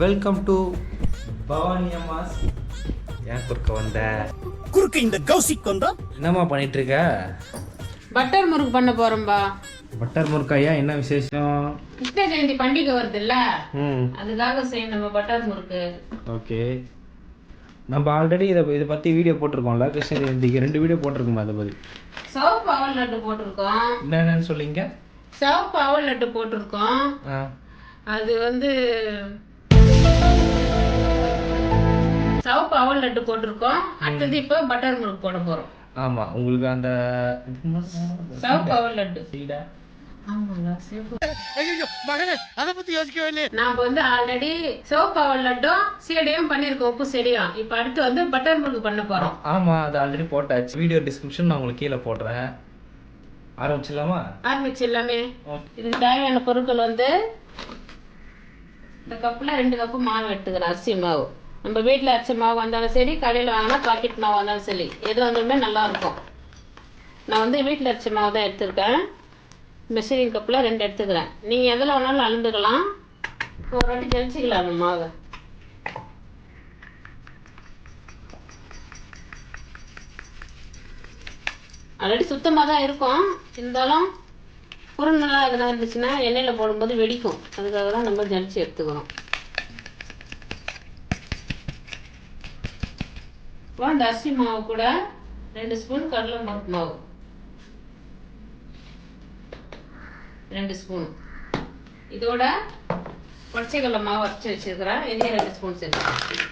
Welcome to Bhavani அம்மாஸ். ஏன் குறுக்க வந்த? குறுக்க இந்த கௌசிக் வந்தா என்னம்மா பண்ணிட்டு இருக்க பட்டர் முறுக்கு பண்ண போறோம்பா. பட்டர் முறுக்காயா என்ன விசேஷம்? கிருஷ்ண ஜெயந்தி பண்டிகை வருதுல்ல? ம். அதுக்காக செய்யணும் நம்ம பட்டர் முறுக்கு. ஓகே. நம்ம ஆல்ரெடி இதை இதை பற்றி வீடியோ போட்டிருக்கோம்ல கிருஷ்ண ஜெயந்திக்கு. ரெண்டு வீடியோ போட்டிருக்கோம் அதை பற்றி சிவப்பு அவல் லட்டு போட்டிருக்கோம். என்னென்னு சொல்லிங்க. சிவப்பு அவல் லட்டு போட்டிருக்கோம். அது வந்து சிவப்பு அவல் லட்டு போட்டிருக்கோம். அடுத்தது இப்போ பட்டர் முறுக்கு போட போறோம். ஆமாம் உங்களுக்கு அந்த சிவப்பு. அவல் லட்டு நாம வந்து ஆல்ரெடி சிவப்பு அவல் லட்டும் சீடையும் பண்ணியிருக்கோம் உப்பு செடியும். இப்போ அடுத்து வந்து பட்டர் பண்ண போறோம். ஆமாம் அது ஆல்ரெடி போட்டாச்சு. வீடியோ டிஸ்கிரிப்ஷன் நான் உங்களுக்கு கீழே போடுறேன். ஆரம்பிச்சிடலாமா? ஆரம்பிச்சு எல்லாமே ஓகே. இதுக்கு தேவையான பொருட்கள் வந்து இந்த கப்பில் ரெண்டு கப்பு மாவு எடுத்துக்கிறேன் அரிசி மாவு. நம்ம வீட்டில் அரைச்ச மாவு வந்தாலும் சரி கடையில் வாங்கினா பாக்கெட் மாவு வந்தாலும் சரி எது வந்தாலுமே நல்லாயிருக்கும். நான் வந்து வீட்டில் அரைச்ச மாவு தான் எடுத்திருக்கேன். மெஷரிங் கப்பில் ரெண்டு எடுத்துக்கிறேன். நீங்கள் எதில் வேணாலும் அழுந்துக்கலாம் ஒரு வாட்டி ஜெலிச்சிக்கலாம் அந்த மாவை. ஆல்ரெடி சுத்தமாக தான் இருக்கும். இருந்தாலும் குரு நல்லா எதனா இருந்துச்சுன்னா எண்ணெயில் போடும்போது வெடிக்கும். அதுக்காக தான் நம்ம ஜலிச்சு எடுத்துக்கிறோம். இப்போ இந்த அரிசி மாவு கூட ரெண்டு ஸ்பூன் கடலை பருப்பு மாவு. ரெண்டு ஸ்பூன். இதோட பச்சைக்கடலை மாவு அரைச்சி வச்சிருக்கிறேன். இதையும் ரெண்டு ஸ்பூன் சேர்த்துக்கிறேன்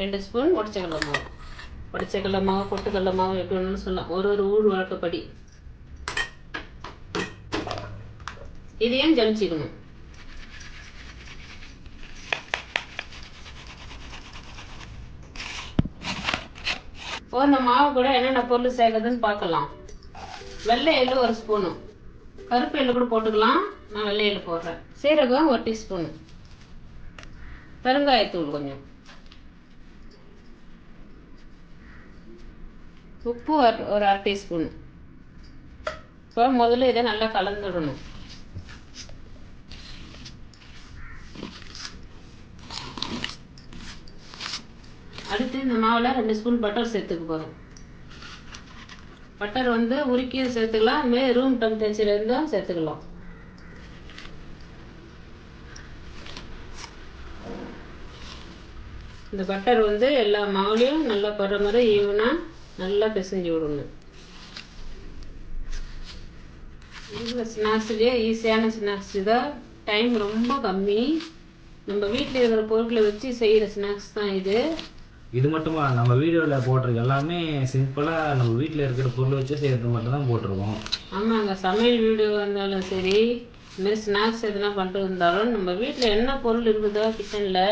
ரெண்டு ஸ்பூன் உடச்சக்கடலை மாவு. உடச்சக்கடலை மாவு கொட்டுக்கடலை மாவு எப்படி வேணும்னு சொல்லலாம் ஒரு ஒரு ஊர் வழக்கப்படி இதையும் ஜமிச்சிக்கணும். இப்போ இந்த மாவு கூட என்னென்ன பொருள் சேர்க்குறதுன்னு பார்க்கலாம். வெள்ளை எள்ளு ஒரு ஸ்பூனு. கருப்பு எள்ளு கூட போட்டுக்கலாம். நான் வெள்ளை எள்ளு போடுறேன். சீரகம் ஒரு டீஸ்பூனு. பெருங்காயத்தூள் கொஞ்சம். உப்பு ஒரு ஒரு அரை டீஸ்பூன். இப்போ முதல்ல இதை நல்லா கலந்துடணும். அடுத்து இந்த மாவில் ரெண்டு ஸ்பூன் பட்டர் சேர்த்துக்க போகிறோம் பட்டர் வந்து உருக்கியும் சேர்த்துக்கலாம். அதுமாதிரி ரூம் டெம்பரேச்சர் இருந்தும் சேர்த்துக்கலாம். இந்த பட்டர் வந்து எல்லா மாவுலையும் நல்லா படுற மாதிரி ஈவனாக நல்லா பிசைஞ்சு விடணும். இந்த ஸ்நாக்ஸ்லேயே ஈஸியான ஸ்நாக்ஸ் தான் டைம் ரொம்ப கம்மி. நம்ம வீட்டில் இருக்கிற பொருட்களை வச்சு செய்கிற ஸ்நாக்ஸ் தான் இது. இது மட்டுமா? நம்ம வீடியோவில் போட்டிருக்க எல்லாமே சிம்பிளாக நம்ம வீட்டில் இருக்கிற பொருள் வச்சு செய்கிறது மட்டும் தான் போட்டிருக்கோம் ஆமாங்க சமையல் வீடியோ இருந்தாலும் சரி இதுமாரி ஸ்நாக்ஸ் எதுனா பண்ணிட்டு இருந்தாலும் நம்ம வீட்டில் என்ன பொருள் இருக்குதோ கிச்சனில்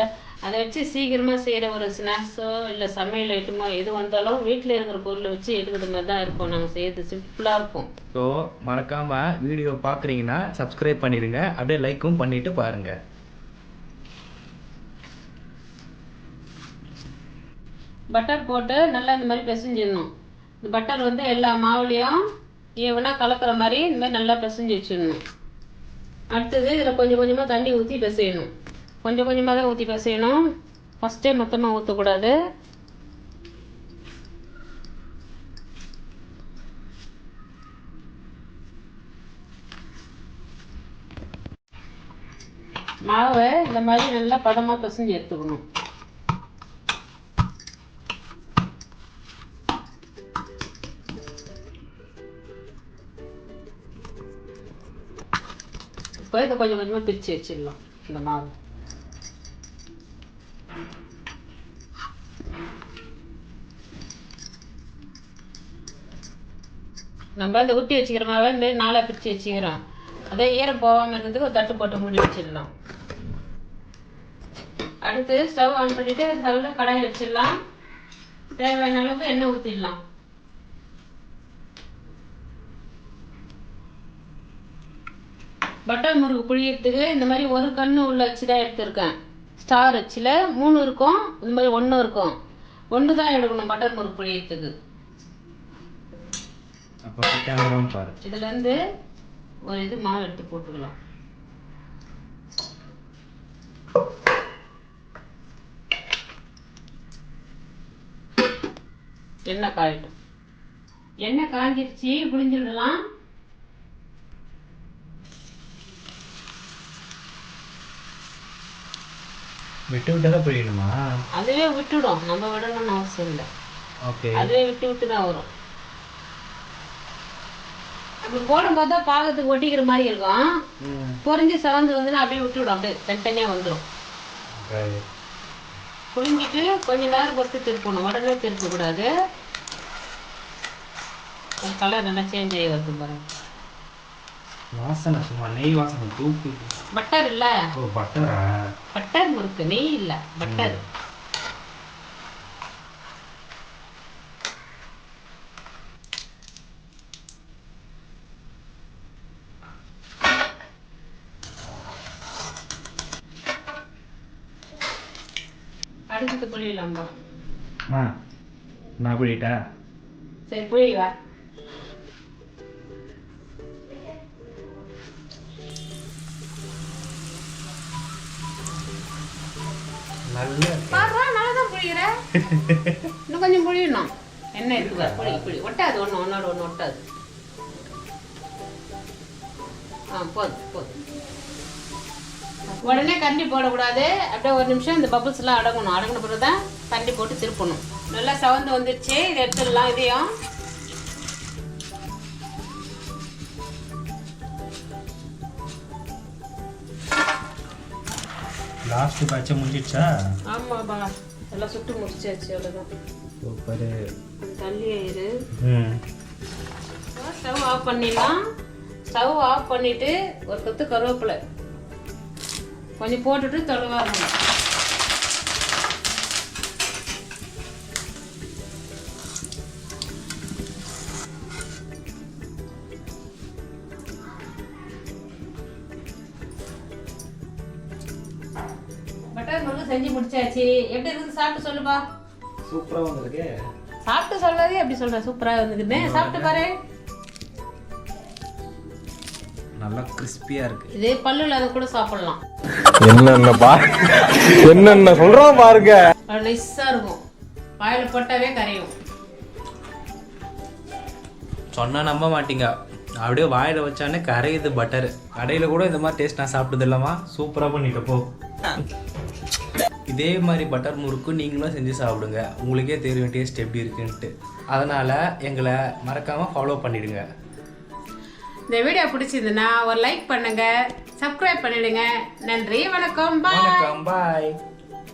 அதை வச்சு சீக்கிரமாக செய்கிற ஒரு ஸ்நாக்ஸோ இல்லை சமையல் ஐட்டமோ எது வந்தாலும் வீட்டில் இருக்கிற பொருளை வச்சு எடுக்கிற மாதிரி தான் இருக்கும். நாங்கள் செய்யறது சிம்பிளாக இருக்கும். ஸோ மறக்காமல் வீடியோ பார்க்குறீங்கன்னா சப்ஸ்கிரைப் பண்ணிடுங்க. அப்படியே லைக்கும் பண்ணிவிட்டு பாருங்கள் பட்டர் போட்டு நல்லா இந்த மாதிரி பிசைஞ்சிடணும். இந்த பட்டர் வந்து எல்லா மாவுலேயும் ஈவனாக கலக்கிற மாதிரி இந்த மாதிரி நல்லா பிசைஞ்சு வச்சிடணும். அடுத்தது இதில் கொஞ்சம் கொஞ்சமாக தண்ணி ஊற்றி பிசையணும். கொஞ்சம் கொஞ்சமாக தான் ஊற்றி பிசையணும். ஃபஸ்ட்டே மொத்தமாக ஊற்றக்கூடாது. மாவை இந்த மாதிரி நல்லா பதமாக பிசைஞ்சு எடுத்துக்கணும். இப்போ இதை கொஞ்சம் கொஞ்சமாக பிரித்து வச்சிடலாம் இந்த மாவு நம்ம அந்த ஊற்றி வச்சுக்கிற மாவை இந்த மாதிரி நாளாக பிரித்து வச்சுக்கிறோம் அதே ஈரம் போகாமல் இருந்ததுக்கு ஒரு தட்டு போட்டு மூடி வச்சிடலாம் அடுத்து ஸ்டவ் ஆன் பண்ணிவிட்டு ஸ்டவ்வில் கடாய் வச்சிடலாம் தேவையான அளவுக்கு எண்ணெய் ஊற்றிடலாம் பட்டர் முறுக்கு புழியறதுக்கு இந்த மாதிரி ஒரு கண்ணு உள்ள அச்சு தான் எடுத்திருக்கேன். ஸ்டார் அச்சில் மூணு இருக்கும் இந்த மாதிரி ஒன்று இருக்கும். ஒன்று தான் எடுக்கணும் பட்டர் முறுக்கு புழியறதுக்கு. இதுலேருந்து ஒரு இது மாவு எடுத்து போட்டுக்கலாம். எண்ணெய் காயட்டும். எண்ணெய் காஞ்சிருச்சு புளிஞ்சிடலாம் விட்டு விட்டு தான் புரியணுமா? அதுவே விட்டுடும். நம்ம விடணும்னு அவசியம் இல்லை. ஓகே. அதுவே விட்டு விட்டு தான் வரும். அப்படி போடும்போது தான் பாகத்துக்கு ஒட்டிக்கிற மாதிரி இருக்கும். பொரிஞ்சு செவந்து வந்துன்னா அப்படியே விட்டுவிடும். அப்படியே தனித்தனியாக வந்துடும் புரிஞ்சிட்டு கொஞ்ச நேரம் பொறுத்து திருப்பணும். உடனே திருப்பக்கூடாது. கலர் நல்லா சேஞ்ச் ஆகி வருது பாருங்க. வாசனை சும்மா நெய் வாசனை தூக்கு. பட்டர் இல்ல. ஓ பட்டரா? பட்டர் முறுக்கு நெய் இல்ல பட்டர். அடுத்தது புளியலாம்பா ஆ நான் புரியட்டா சரி புளி நல்ல தான் புளிகிற இன்னும் கொஞ்சம் புளியணும். என்ன இருக்கு புளி புளி. ஒட்டாது ஒன்று ஒன்னோட ஒன்று ஒட்டாது. ஆ போதும் போதும். உடனே கண்டி போடக்கூடாது. அப்படியே ஒரு நிமிஷம் இந்த பபுள்ஸ் எல்லாம் அடங்கணும். அடங்கின பிறகு தான் கண்டி போட்டு திருப்பணும். நல்லா சவந்து வந்துருச்சு. இதை எடுத்துடலாம் இதையும். லாஸ்ட் பேட்சை முடிஞ்சிடுச்சா? ஆமாப்பா எல்லாம் சுட்டு முடிச்சாச்சு அவ்வளோதான் சூப்பரு. தள்ளி ஆயிரு. ம். ஸ்டவ் ஆஃப் பண்ணிடலாம். ஸ்டவ் ஆஃப் பண்ணிட்டு ஒரு கொத்து கருவேப்பிலை. கொஞ்சம் போட்டுட்டு தொலைவா செஞ்சு முடிச்சாச்சு. எப்படி இருக்கு சாப்பிட்டு சொல்லுப்பா. சூப்பராக வந்திருக்கு. சாப்பிட்டு சொல்றதே எப்படி சொல்ற? சூப்பரா இருந்துக்குன்னு சாப்பிட்டு பாரு. நல்லா கிறிஸ்பியாக இருக்கு. இதே பல்லு இல்லாத கூட சாப்பிடலாம். என்னென்ன பா என்னென்ன சொல்றான் பாருங்க. நைஸா இருக்கும். வாயில போட்டாவே கரையும். சொன்னால் நம்ப மாட்டீங்க. அப்படியே வாயில் வச்சானே கரையுது பட்டர் கடையில் கூட இந்த மாதிரி டேஸ்ட் நான் சாப்பிட்டது இல்லாமா சூப்பராக பண்ணிட்டு போ. இதே மாதிரி பட்டர் முறுக்கு நீங்களும் செஞ்சு சாப்பிடுங்க. உங்களுக்கே தெரியும் டேஸ்ட் எப்படி இருக்குன்ட்டு அதனால் எங்களை மறக்காமல் ஃபாலோ பண்ணிடுங்க. இந்த வீடியோ பிடிச்சிருந்துன்னா ஒரு லைக் பண்ணுங்க சப்ஸ்கிரைப் பண்ணிடுங்க. நன்றி வணக்கம் பாய் வணக்கம் பாய்